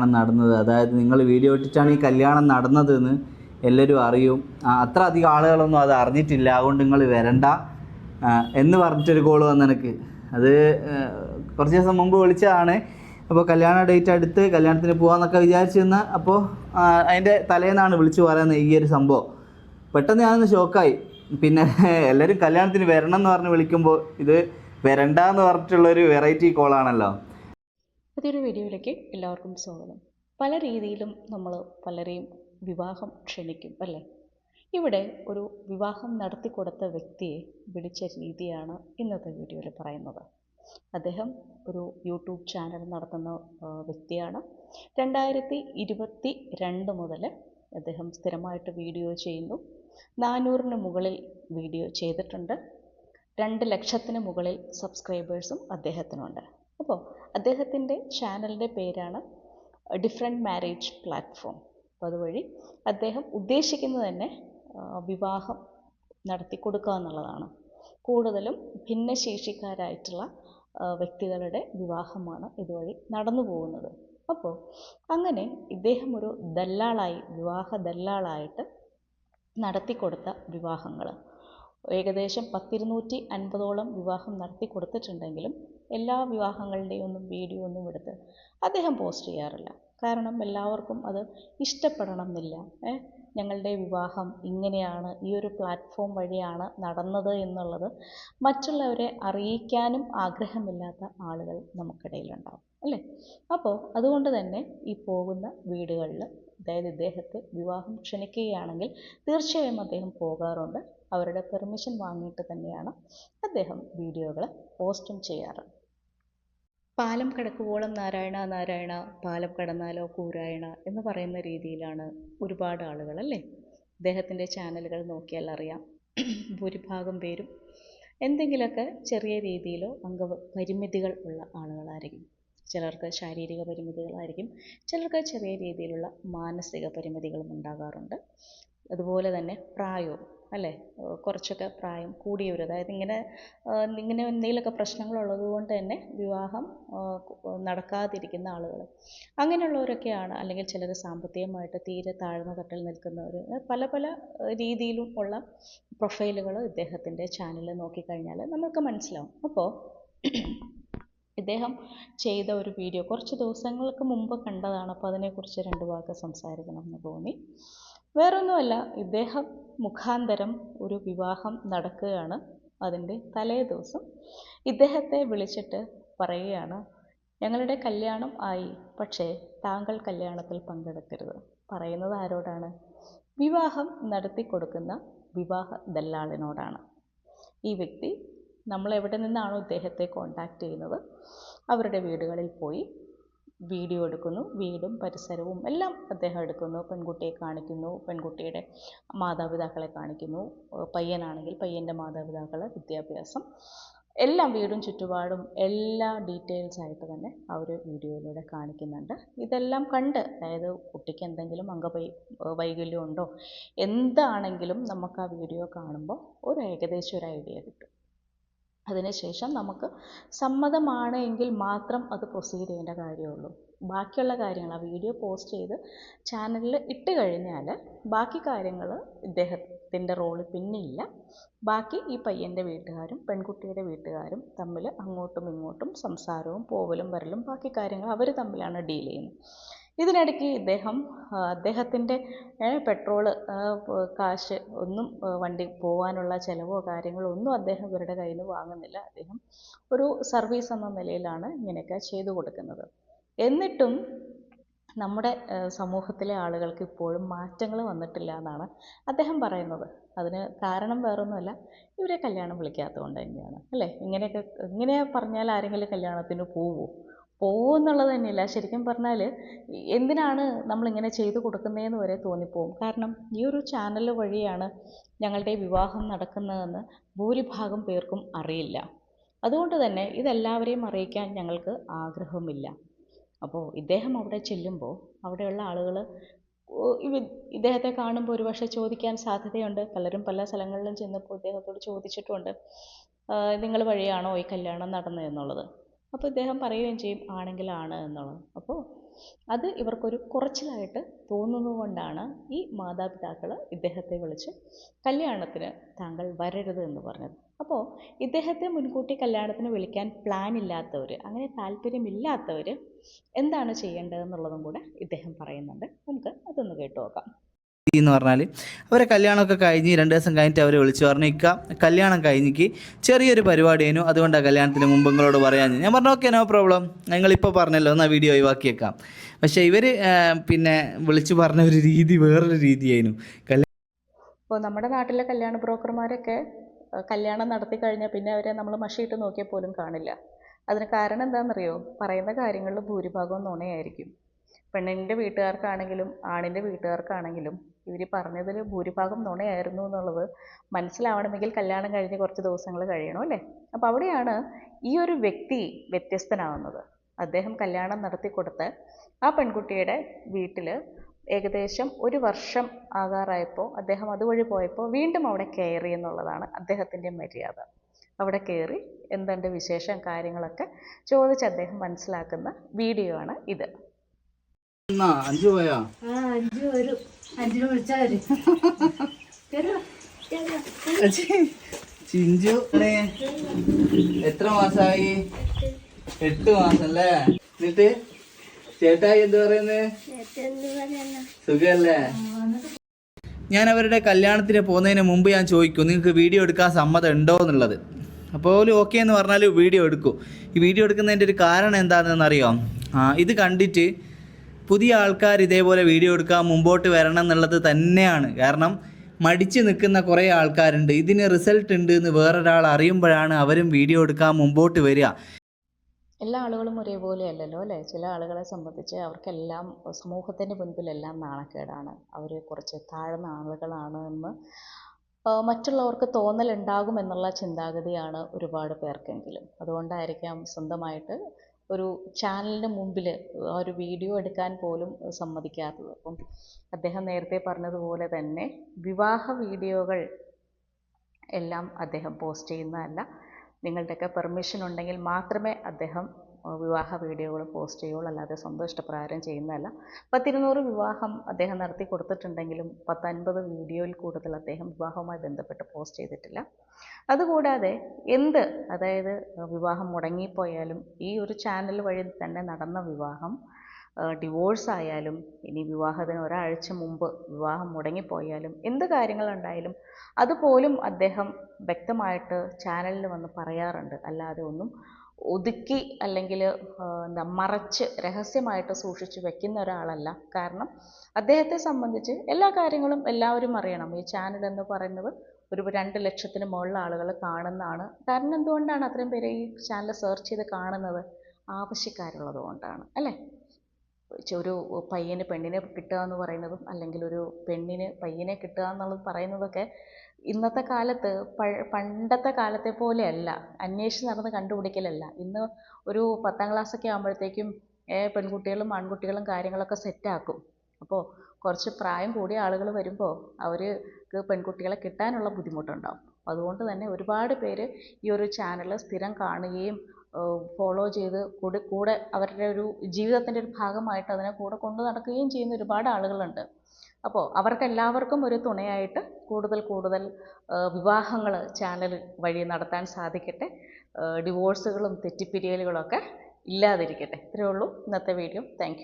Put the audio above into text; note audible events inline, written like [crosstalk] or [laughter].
കല്യാണം നടന്നത്. അതായത് നിങ്ങൾ വീഡിയോ ഇട്ടിട്ടാണ് ഈ കല്യാണം നടന്നതെന്ന് എല്ലാവരും അറിയും. അത്ര അധികം ആളുകളൊന്നും അത് അറിഞ്ഞിട്ടില്ല. അതുകൊണ്ട് നിങ്ങൾ വരണ്ട. എന്ന് പറഞ്ഞിട്ടൊരു കോൾ വന്നു എനിക്ക് അത് കുറച്ച് ദിവസം മുമ്പ് വിളിച്ചതാണ്. അപ്പോൾ കല്യാണ ഡേറ്റ് അടുത്ത് കല്യാണത്തിന് പോകാമെന്നൊക്കെ വിചാരിച്ചിരുന്ന അപ്പോൾ അതിന്റെ തലേന്നാണ് വിളിച്ചു പറയുന്നത് ഈ ഒരു സംഭവം. പെട്ടെന്ന് ഞാനൊന്ന് ഷോക്കായി പിന്നെ [laughs] എല്ലാവരും കല്യാണത്തിന് വരണം എന്ന് പറഞ്ഞ് വിളിക്കുമ്പോൾ ഇത് വരണ്ട എന്ന് പറഞ്ഞിട്ടുള്ളൊരു വെറൈറ്റി കോളാണല്ലോ പുതിയൊരു വീഡിയോയിലേക്ക് എല്ലാവർക്കും സ്വാഗതം. പല രീതിയിലും നമ്മൾ പലരെയും വിവാഹം ക്ഷണിക്കും അല്ലേ? ഇവിടെ ഒരു വിവാഹം നടത്തിക്കൊടുത്ത വ്യക്തിയെ വിളിച്ച രീതിയാണ് ഇന്നത്തെ വീഡിയോയിൽ പറയുന്നത്. അദ്ദേഹം ഒരു യൂട്യൂബ് ചാനൽ നടത്തുന്ന വ്യക്തിയാണ്. രണ്ടായിരത്തി ഇരുപത്തി രണ്ട് മുതൽ അദ്ദേഹം സ്ഥിരമായിട്ട് വീഡിയോ ചെയ്യുന്നു. നാനൂറിന് മുകളിൽ വീഡിയോ ചെയ്തിട്ടുണ്ട്. രണ്ട് ലക്ഷത്തിന് മുകളിൽ സബ്സ്ക്രൈബേഴ്സും അദ്ദേഹത്തിനുണ്ട്. അപ്പോൾ അദ്ദേഹത്തിന്റെ ചാനലിന്റെ പേരാണ് ഡിഫറെന്റ് മാരേജ് പ്ലാറ്റ്ഫോം അപ്പോൾ അതുവഴി അദ്ദേഹം ഉദ്ദേശിക്കുന്നത് തന്നെ വിവാഹം നടത്തി കൊടുക്കുക എന്നുള്ളതാണ്. കൂടുതലും ഭിന്നശേഷിക്കാരായിട്ടുള്ള വ്യക്തികളുടെ വിവാഹമാണ് ഇതുവഴി നടന്നു പോകുന്നത്. അപ്പോൾ അങ്ങനെ ഇദ്ദേഹം ഒരു ദല്ലാളായി വിവാഹ ദല്ലാളായിട്ട് നടത്തിക്കൊടുത്ത വിവാഹങ്ങൾ ഏകദേശം പത്തിരുന്നൂറ്റി അൻപതോളം വിവാഹം നടത്തി കൊടുത്തിട്ടുണ്ടെങ്കിലും എല്ലാ വിവാഹങ്ങളുടെയും ഒന്നും വീഡിയോ ഒന്നും എടുത്ത് അദ്ദേഹം പോസ്റ്റ് ചെയ്യാറില്ല. കാരണം എല്ലാവർക്കും അത് ഇഷ്ടപ്പെടണം എന്നില്ല ഞങ്ങളുടെ വിവാഹം ഇങ്ങനെയാണ് ഈ ഒരു പ്ലാറ്റ്ഫോം വഴിയാണ് നടന്നത് എന്നുള്ളത് മറ്റുള്ളവരെ അറിയിക്കാനും ആഗ്രഹമില്ലാത്ത ആളുകൾ നമുക്കിടയിലുണ്ടാവും അല്ലേ? അപ്പോൾ അതുകൊണ്ട് തന്നെ ഈ പോകുന്ന വീടുകളിൽ അതായത് ഇദ്ദേഹത്തെ വിവാഹം ക്ഷണിക്കുകയാണെങ്കിൽ തീർച്ചയായും അദ്ദേഹം പോകാറുണ്ട്. അവരുടെ പെർമിഷൻ വാങ്ങിയിട്ട് തന്നെയാണ് അദ്ദേഹം വീഡിയോകൾ പോസ്റ്റും ചെയ്യാറ്. പാലം കടക്കുവോളം നാരായണ നാരായണ പാലം കടന്നാലോ കൂരായണ എന്ന് പറയുന്ന രീതിയിലാണ് ഒരുപാട് ആളുകൾ അല്ലേ അദ്ദേഹത്തിന്റെ ചാനലുകൾ നോക്കിയാൽ അറിയാം. ഭൂരിഭാഗം പേരും എന്തെങ്കിലുമൊക്കെ ചെറിയ രീതിയിലോ അംഗ പരിമിതികൾ ഉള്ള ആളുകളായിരിക്കും. ചിലർക്ക് ശാരീരിക പരിമിതികളായിരിക്കും. ചിലർക്ക് ചെറിയ രീതിയിലുള്ള മാനസിക പരിമിതികളും ഉണ്ടാകാറുണ്ട്. അതുപോലെ തന്നെ പ്രായവും. അല്ലേ? കുറച്ചൊക്കെ പ്രായം കൂടിയവർ അതായത് ഇങ്ങനെ ഇങ്ങനെ എന്തെങ്കിലുമൊക്കെ പ്രശ്നങ്ങളുള്ളത് കൊണ്ട് തന്നെ വിവാഹം നടക്കാതിരിക്കുന്ന ആളുകൾ അങ്ങനെയുള്ളവരൊക്കെയാണ് അല്ലെങ്കിൽ ചിലർ സാമ്പത്തികമായിട്ട് തീരെ താഴ്ന്ന തട്ടിൽ നിൽക്കുന്നവർ പല പല രീതിയിലും ഉള്ള പ്രൊഫൈലുകൾ ഇദ്ദേഹത്തിന്റെ ചാനലിൽ നോക്കിക്കഴിഞ്ഞാൽ നമുക്ക് മനസ്സിലാവും. അപ്പോൾ ഇദ്ദേഹം ചെയ്ത ഒരു വീഡിയോ കുറച്ച് ദിവസങ്ങൾക്ക് മുമ്പ് കണ്ടതാണ്. അപ്പോൾ അതിനെക്കുറിച്ച് രണ്ട് വാക്ക് സംസാരിക്കണം എന്ന് തോന്നി. വേറൊന്നുമല്ല ഇദ്ദേഹം മുഖാന്തരം ഒരു വിവാഹം നടക്കുകയാണ് അതിന്റെ തലേ ദിവസം. ഇദ്ദേഹത്തെ വിളിച്ചിട്ട് പറയുകയാണ് ഞങ്ങളുടെ കല്യാണം ആയി പക്ഷേ താങ്കൾ കല്യാണത്തിൽ പങ്കെടുക്കരുത്. പറയുന്നത് ആരോടാണ്? വിവാഹം നടത്തി കൊടുക്കുന്ന വിവാഹ ദല്ലാളിനോടാണ്. ഈ വ്യക്തി നമ്മളെവിടെ നിന്നാണോ ഇദ്ദേഹത്തെ കോണ്ടാക്ട് ചെയ്യുന്നത്? അവരുടെ വീടുകളിൽ പോയി വീഡിയോ എടുക്കുന്നു. വീടും പരിസരവും എല്ലാം അദ്ദേഹം എടുക്കുന്നു. പെൺകുട്ടിയെ കാണിക്കുന്നു. പെൺകുട്ടിയുടെ മാതാപിതാക്കളെ കാണിക്കുന്നു. പയ്യനാണെങ്കിൽ പയ്യന്റെ മാതാപിതാക്കൾ വിദ്യാഭ്യാസം എല്ലാം വീടും ചുറ്റുപാടും എല്ലാ ഡീറ്റെയിൽസ് ആയിട്ട് തന്നെ ആ ഒരു വീഡിയോയിലൂടെ കാണിക്കുന്നുണ്ട്. ഇതെല്ലാം കണ്ട് അതായത് കുട്ടിക്ക് എന്തെങ്കിലും അംഗവൈ വൈകല്യം ഉണ്ടോ? എന്താണെങ്കിലും നമുക്ക് ആ വീഡിയോ കാണുമ്പോൾ ഒരു ഏകദേശം ഒരു ഐഡിയ കിട്ടും. അതിനുശേഷം നമുക്ക് സമ്മതമാണ് എങ്കിൽ മാത്രം അത് പ്രൊസീഡ് ചെയ്യേണ്ട കാര്യമുള്ളൂ. ബാക്കിയുള്ള കാര്യങ്ങൾ ആ വീഡിയോ പോസ്റ്റ് ചെയ്ത് ചാനലിൽ ഇട്ട് കഴിഞ്ഞാൽ ബാക്കി കാര്യങ്ങൾ ഇദ്ദേഹത്തിന്റെ റോൾ പിന്നെയില്ല ബാക്കി ഈ പയ്യന്റെ വീട്ടുകാരും പെൺകുട്ടിയുടെ വീട്ടുകാരും തമ്മിൽ അങ്ങോട്ടും ഇങ്ങോട്ടും സംസാരവും പോവലും വരലും ബാക്കി കാര്യങ്ങൾ അവർ തമ്മിലാണ് ഡീൽ ചെയ്യുന്നത്. ഇതിനിടയ്ക്ക് ഇദ്ദേഹം അദ്ദേഹത്തിന്റെ പെട്രോൾ കാശ് ഒന്നും വണ്ടി പോകാനുള്ള ചിലവോ കാര്യങ്ങളോ ഒന്നും അദ്ദേഹം ഇവരുടെ കയ്യിൽ നിന്ന് വാങ്ങുന്നില്ല. അദ്ദേഹം ഒരു സർവീസ് എന്ന നിലയിലാണ് ഇങ്ങനെയൊക്കെ ചെയ്തു കൊടുക്കുന്നത്. എന്നിട്ടും നമ്മുടെ സമൂഹത്തിലെ ആളുകൾക്ക് ഇപ്പോഴും മാറ്റങ്ങൾ വന്നിട്ടില്ല എന്നാണ് അദ്ദേഹം പറയുന്നത്. അതിന് കാരണം വേറൊന്നുമല്ല. ഇവരെ കല്യാണം വിളിക്കാത്തത് കൊണ്ട് തന്നെയാണ്. അല്ലേ? ഇങ്ങനെയൊക്കെ ഇങ്ങനെ പറഞ്ഞാൽ ആരെങ്കിലും കല്യാണത്തിന് പോകുമെന്നുള്ളത് തന്നെയല്ല. ശരിക്കും പറഞ്ഞാൽ എന്തിനാണ് നമ്മളിങ്ങനെ ചെയ്തു കൊടുക്കുന്നതെന്ന് വരെ തോന്നിപ്പോവും. കാരണം ഈ ഒരു ചാനൽ വഴിയാണ് ഞങ്ങളുടെ വിവാഹം നടക്കുന്നതെന്ന് ഭൂരിഭാഗം പേർക്കും അറിയില്ല. അതുകൊണ്ട് തന്നെ ഇതെല്ലാവരെയും അറിയിക്കാൻ ഞങ്ങൾക്ക് ആഗ്രഹമില്ല അപ്പോൾ ഇദ്ദേഹം അവിടെ ചെല്ലുമ്പോൾ അവിടെയുള്ള ആളുകൾ ഇദ്ദേഹത്തെ കാണുമ്പോൾ ഒരുപക്ഷെ ചോദിക്കാൻ സാധ്യതയുണ്ട്. പലരും പല സ്ഥലങ്ങളിലും ചെന്നപ്പോൾ ഇദ്ദേഹത്തോട് ചോദിച്ചിട്ടുണ്ട് നിങ്ങൾ വഴിയാണോ ഈ കല്യാണം നടന്നത് എന്നുള്ളത് അപ്പോൾ ഇദ്ദേഹം പറയുകയും ചെയ്യും ആണെങ്കിലാണ് എന്നുള്ളത്. അപ്പോൾ അത് ഇവർക്കൊരു കുറച്ചിലായിട്ട് തോന്നുന്നതുകൊണ്ടാണ് ഈ മാതാപിതാക്കൾ ഇദ്ദേഹത്തെ വിളിച്ച് കല്യാണത്തിന് താങ്കൾ വരരുത് എന്ന് പറഞ്ഞത്. അപ്പോൾ ഇദ്ദേഹത്തെ മുൻകൂട്ടി കല്യാണത്തിന് വിളിക്കാൻ പ്ലാൻ ഇല്ലാത്തവർ അങ്ങനെ താല്പര്യമില്ലാത്തവർ എന്താണ് ചെയ്യേണ്ടതെന്നുള്ളതും കൂടെ ഇദ്ദേഹം പറയുന്നുണ്ട്. നമുക്ക് അതൊന്ന് കേട്ടു നോക്കാം. എന്ന് പറഞ്ഞാൽ അവരെ കല്യാണമൊക്കെ കഴിഞ്ഞ് രണ്ട് ദിവസം കഴിഞ്ഞിട്ട് അവരെ വിളിച്ചു പറഞ്ഞു ഇക്ക കല്യാണം കഴിഞ്ഞിക്ക് ചെറിയൊരു പരിപാടിയേനു അതുകൊണ്ടാണ് കല്യാണത്തിന് മുമ്പ് നിങ്ങളോട് പറയാൻ ഞാൻ പറഞ്ഞു ഓക്കെ നോ പ്രോബ്ലം നിങ്ങളിപ്പോൾ പറഞ്ഞല്ലോ എന്നാൽ വീഡിയോ ഒഴിവാക്കിയേക്കാം. പക്ഷേ ഇവർ പിന്നെ വിളിച്ചു പറഞ്ഞ ഒരു രീതി വേറൊരു രീതിയായിരുന്നു. ഇപ്പോൾ നമ്മുടെ നാട്ടിലെ കല്യാണ ബ്രോക്കർമാരൊക്കെ കല്യാണം നടത്തി കഴിഞ്ഞാൽ പിന്നെ അവരെ നമ്മൾ മഷിയിട്ട് നോക്കിയാൽ പോലും കാണില്ല. അതിന് കാരണം എന്താണെന്നറിയോ പറയുന്ന കാര്യങ്ങളിൽ ഭൂരിഭാഗവും നുണയായിരിക്കും. പെണ്ണിന്റെ വീട്ടുകാർക്കാണെങ്കിലും ആണിന്റെ വീട്ടുകാർക്കാണെങ്കിലും ഇവർ പറഞ്ഞതിൽ ഭൂരിഭാഗം നുണയായിരുന്നു എന്നുള്ളത് മനസ്സിലാവണമെങ്കിൽ കല്യാണം കഴിഞ്ഞ് കുറച്ച് ദിവസങ്ങൾ കഴിയണം അല്ലേ? അപ്പോൾ അവിടെയാണ് ഈ ഒരു വ്യക്തി വ്യത്യസ്തനാവുന്നത്. അദ്ദേഹം കല്യാണം നടത്തി കൊടുത്ത് ആ പെൺകുട്ടിയുടെ വീട്ടിൽ ഏകദേശം ഒരു വർഷം ആകാറായപ്പോൾ അദ്ദേഹം അതുവഴി പോയപ്പോൾ വീണ്ടും അവിടെ കയറി എന്നുള്ളതാണ് അദ്ദേഹത്തിന്റെ മര്യാദ. അവിടെ കയറി എന്തുണ്ട് വിശേഷം കാര്യങ്ങളൊക്കെ ചോദിച്ച് അദ്ദേഹം മനസ്സിലാക്കുന്ന വീഡിയോ ആണ് ഇത്. അഞ്ചു പോയാ? ആ അഞ്ചു വരും. അഞ്ചിന് വിളിച്ചാൽ ചിഞ്ചു എത്ര മാസായി? എട്ട് മാസം അല്ലേ എന്നിട്ട് ചേട്ടായി എന്ത് പറയുന്നത് സുഖല്ലേ? ഞാൻ അവരുടെ കല്യാണത്തിന് പോകുന്നതിന് മുമ്പ് ഞാൻ ചോദിക്കും നിങ്ങൾക്ക് വീഡിയോ എടുക്കാൻ സമ്മതം ഉണ്ടോ? എന്നുള്ളത്. അപ്പോൾ ഓൽ ഓക്കെ എന്ന് പറഞ്ഞാൽ വീഡിയോ എടുക്കും. ഈ വീഡിയോ എടുക്കുന്നതിന്റെ ഒരു കാരണം എന്താണെന്ന് അറിയാം ഇത് കണ്ടിട്ട് പുതിയ ആൾക്കാർ ഇതേപോലെ വീഡിയോ എടുക്കാൻ മുമ്പോട്ട് വരണം എന്നുള്ളത് തന്നെയാണ്. കാരണം മടിച്ച് നിൽക്കുന്ന കുറേ ആൾക്കാരുണ്ട്. ഇതിന് റിസൾട്ട് ഉണ്ട് എന്ന് വേറൊരാൾ അറിയുമ്പോഴാണ് അവരും വീഡിയോ എടുക്കാൻ മുമ്പോട്ട് വരിക. എല്ലാ ആളുകളും ഒരേപോലെ അല്ലല്ലോ അല്ലേ? ചില ആളുകളെ സംബന്ധിച്ച് അവർക്കെല്ലാം സമൂഹത്തിന്റെ മുൻപിലെല്ലാം നാണക്കേടാണ്. അവർ കുറച്ച് താഴ്ന്ന ആളുകളാണ് എന്ന് മറ്റുള്ളവർക്ക് തോന്നലുണ്ടാകും എന്നുള്ള ചിന്താഗതിയാണ് ഒരുപാട് പേർക്കെങ്കിലും. അതുകൊണ്ടായിരിക്കാം സ്വന്തമായിട്ട് ഒരു ചാനലിന് മുമ്പിൽ ഒരു വീഡിയോ എടുക്കാൻ പോലും സമ്മതിക്കാത്തത്. അപ്പം അദ്ദേഹം നേരത്തെ പറഞ്ഞതുപോലെ തന്നെ വിവാഹ വീഡിയോകൾ എല്ലാം അദ്ദേഹം പോസ്റ്റ് ചെയ്യുന്നതല്ല. നിങ്ങളുടെയൊക്കെ പെർമിഷൻ ഉണ്ടെങ്കിൽ മാത്രമേ അദ്ദേഹം വിവാഹ വീഡിയോകൾ പോസ്റ്റ് ചെയ്യുകയുള്ളൂ. അല്ലാതെ സ്വന്തം ഇഷ്ടപ്രകാരം ചെയ്യുന്നതല്ല. പത്തിരുന്നൂറ് വിവാഹം അദ്ദേഹം നടത്തി കൊടുത്തിട്ടുണ്ടെങ്കിലും പത്തൻപത് വീഡിയോയിൽ കൂടുതൽ അദ്ദേഹം വിവാഹവുമായി ബന്ധപ്പെട്ട് പോസ്റ്റ് ചെയ്തിട്ടില്ല. അതുകൂടാതെ എന്ത് അതായത് വിവാഹം മുടങ്ങിപ്പോയാലും ഈ ഒരു ചാനൽ വഴി തന്നെ നടന്ന വിവാഹം ഡിവോഴ്സ് ആയാലും ഇനി വിവാഹത്തിന് ഒരാഴ്ച മുമ്പ് വിവാഹം മുടങ്ങിപ്പോയാലും എന്ത് കാര്യങ്ങളുണ്ടായാലും അതുപോലും അദ്ദേഹം വ്യക്തമായിട്ട് ചാനലിൽ വന്ന് പറയാറുണ്ട്. അല്ലാതെ ഒന്നും ഒതുക്കി അല്ലെങ്കിൽ എന്താ മറച്ച് രഹസ്യമായിട്ട് സൂക്ഷിച്ച് വെക്കുന്ന ഒരാളല്ല. കാരണം അദ്ദേഹത്തെ സംബന്ധിച്ച് എല്ലാ കാര്യങ്ങളും എല്ലാവരും അറിയണം. ഈ ചാനൽ എന്ന് പറയുന്നത് ഒരു രണ്ട് ലക്ഷത്തിന് മുകളിൽ ആളുകൾ കാണുന്നതാണ്. കാരണം എന്തുകൊണ്ടാണ് അത്രയും പേര് ഈ ചാനൽ സെർച്ച് ചെയ്ത് കാണുന്നത്? ആവശ്യക്കാരുള്ളത് കൊണ്ടാണ് അല്ലേ? ഒരു പയ്യന് പെണ്ണിനെ കിട്ടുക എന്ന് പറയുന്നതും അല്ലെങ്കിൽ ഒരു പെണ്ണിന് പയ്യനെ കിട്ടുക എന്നുള്ളത് പറയുന്നതൊക്കെ ഇന്നത്തെ കാലത്ത് പണ്ടത്തെ കാലത്തെ പോലെയല്ല. അന്വേഷിച്ച് നടന്ന് കണ്ടുപിടിക്കലല്ല. ഇന്ന് ഒരു പത്താം ക്ലാസ്സൊക്കെ ആകുമ്പോഴത്തേക്കും പെൺകുട്ടികളും ആൺകുട്ടികളും കാര്യങ്ങളൊക്കെ സെറ്റാക്കും. അപ്പോൾ കുറച്ച് പ്രായം കൂടിയ ആളുകൾ വരുമ്പോൾ അവർക്ക് പെൺകുട്ടികളെ കിട്ടാനുള്ള ബുദ്ധിമുട്ടുണ്ടാവും. അതുകൊണ്ട് തന്നെ ഒരുപാട് പേര് ഈ ഒരു ചാനൽ സ്ഥിരം കാണുകയും ഫോളോ ചെയ്ത് കൂടെ കൂടെ അവരുടെ ഒരു ജീവിതത്തിന്റെ ഒരു ഭാഗമായിട്ട് അതിനെ കൂടെ കൊണ്ടു നടക്കുകയും ചെയ്യുന്ന ഒരുപാട് ആളുകളുണ്ട്. അപ്പോൾ അവർക്കെല്ലാവർക്കും ഒരു തുണയായിട്ട് കൂടുതൽ കൂടുതൽ വിവാഹങ്ങൾ ചാനൽ വഴി നടത്താൻ സാധിക്കട്ടെ. ഡിവോഴ്സുകളും തെറ്റിപ്പിരിയലുകളൊക്കെ ഇല്ലാതിരിക്കട്ടെ. ഇത്രയേ ഉള്ളൂ. ഇന്നത്തെ വീഡിയോ താങ്ക്